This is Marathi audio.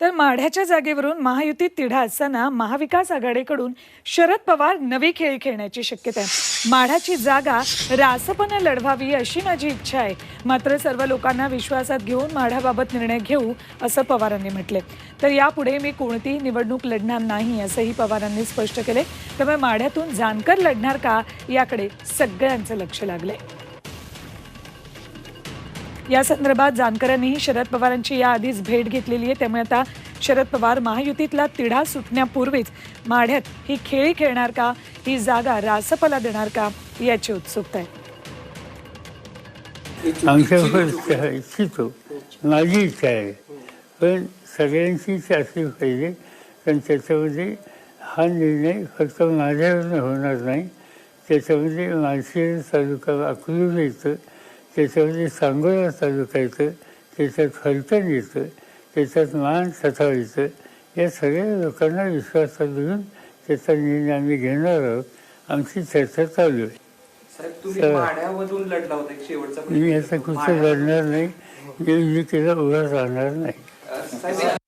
तर माढ्याच्या जागेवरून महायुतीत तिढा असताना महाविकास आघाडीकडून शरद पवार नवी खेळ खेळण्याची शक्यता आहे. माढ्याची जागा रासपनं लढवावी अशी माझी इच्छा आहे. मात्र सर्व लोकांना विश्वासात घेऊन माढ्याबाबत निर्णय घेऊ असं पवारांनी म्हटले. तर यापुढे मी कोणतीही निवडणूक लढणार नाही असंही पवारांनी स्पष्ट केले. त्यामुळे माढ्यातून जानकर लढणार का याकडे सगळ्यांचं लक्ष लागलंय. या संदर्भात जानकरांनीही शरद पवारांची याआधीच भेट घेतलेली आहे. त्यामुळे आता शरद पवार महायुतीतला तिढा सुटण्यापूर्वीच माढ्यात ही खेळी खेळणार का? ही जागा रासपला देणार का? याची उत्सुकता आहे. आमच्यावर इच्छितो माझी इच्छा आहे. पण सगळ्यांचीच अशी पाहिजे पण त्याच्यामध्ये हा निर्णय फक्त माझ्यावरनं होणार नाही. त्याच्यामध्ये माळशिरस तालुका अकलूज येतं. त्याच्यामध्ये सांगोला तालुका येतं त्याच्यात फलटण येतं त्याच्यात मान सथाव येतं. या सगळ्या लोकांना विश्वासात घेऊन त्याचा निर्णय आम्ही घेणार आहोत. आमची चर्चा चालू आहे. मी याचा कुठं लढणार नाही. मी उभा राहणार नाही.